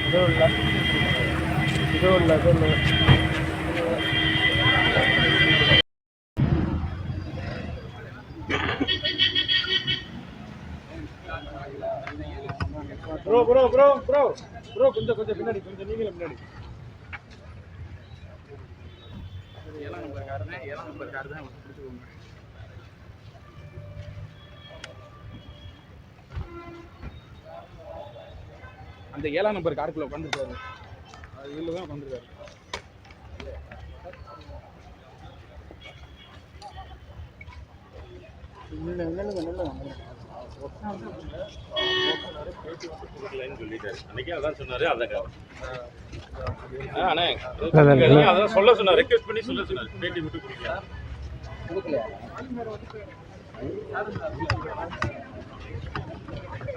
இது உள்ள இது உள்ள இது உள்ள bro bro bro bro bro கொஞ்சம் கொஞ்சம் பின்னாடி கொஞ்சம் நீங்களும் பின்னாடி. ஏழாம் நம்பர் கார் தான் ஏழாம் நம்பர் கார் தான் பிடிச்சிக்கோங்க அந்த ஏழாம் நம்பர் காருக்குள்ள உட்காந்துருக்காரு அது இதில் தான் உட்காந்துருக்காரு சொல்லிட்டாரு அன்னைக்கே அதான் சொல்ல சொன்னார் ரெக்வெஸ்ட் பண்ணி சொல்ல சொன்னாரு. பேட்டி மட்டும் கொடுக்கல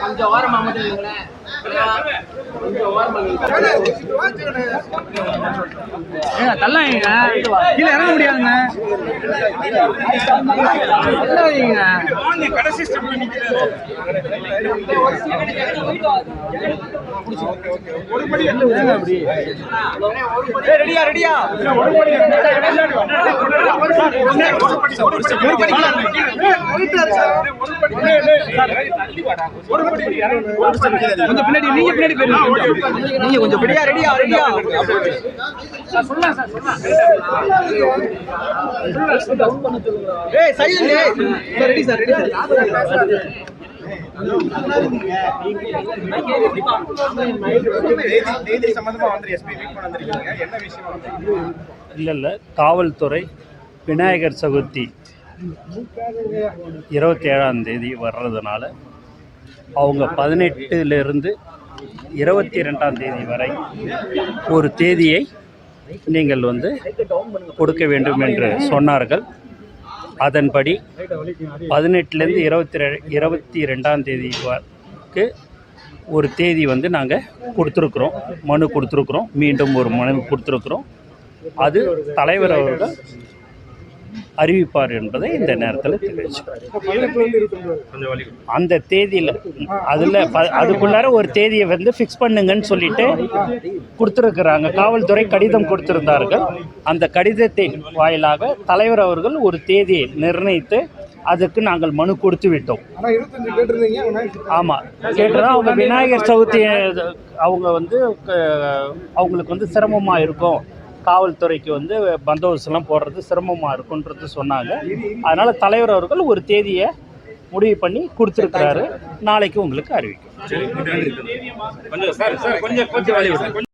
கொஞ்சம் ஓரமா மட்டும் இல்லைங்களேன் தள்ளாங்க கீழே இறங்க முடியாதுங்க. கடைசி ஸ்டெப்ல நிக்கிறாரு ரெடியா? ரெடியா கொஞ்சம் பின்னாடி நீங்க பின்னாடி நீங்க கொஞ்சம் ரெடியா ரெடியா ரெடியா. ஏய் silent ready sir ready sir. இல்லை இல்லை. காவல்துறை விநாயகர் சதுர்த்தி. இருபத்தி ஏழாம் தேதி வர்றதுனால அவங்க பதினெட்டுலேருந்து இருபத்தி ரெண்டாம் தேதி வரை ஒரு தேதியை நீங்கள் வந்து கொடுக்க வேண்டும் என்று சொன்னார்கள். அதன்படி பதினெட்டுலேருந்து இருபத்தி ரெ இருபத்தி ரெண்டாம் தேதி வரைக்கு ஒரு தேதி வந்து நாங்கள் கொடுத்துருக்குறோம். மனு கொடுத்துருக்குறோம். மீண்டும் ஒரு மனு கொடுத்துருக்குறோம். அது தலைவர் அவர்கள் அறிவிப்பார் என்பதை இந்த நேரத்தில் வலி அந்த தேதியில் அதில் அதுக்குள்ளார ஒரு தேதியை வந்து ஃபிக்ஸ் பண்ணுங்கன்னு சொல்லிட்டு கொடுத்துருக்குறாங்க. காவல்துறை கடிதம் கொடுத்திருந்தார்கள். அந்த கடிதத்தின் வாயிலாக தலைவர் அவர்கள் ஒரு தேதியை நிர்ணயித்து அதுக்கு நாங்கள் மனு கொடுத்து விட்டோம். ஆமாம் கேட்டதான் அவங்க விநாயகர் சதுர்த்தி அவங்க வந்து அவங்களுக்கு வந்து சிரமமாக இருக்கும். காவல்துறைக்கு வந்து பந்தோபஸ்தெல்லாம் போடுறது சிரமமாக இருக்குன்றது சொன்னாங்க அதனால் தலைவர் அவர்கள் ஒரு தேதியை முடிவு பண்ணி கொடுத்துருக்கிறாரு நாளைக்கு உங்களுக்கு அறிவிக்கும்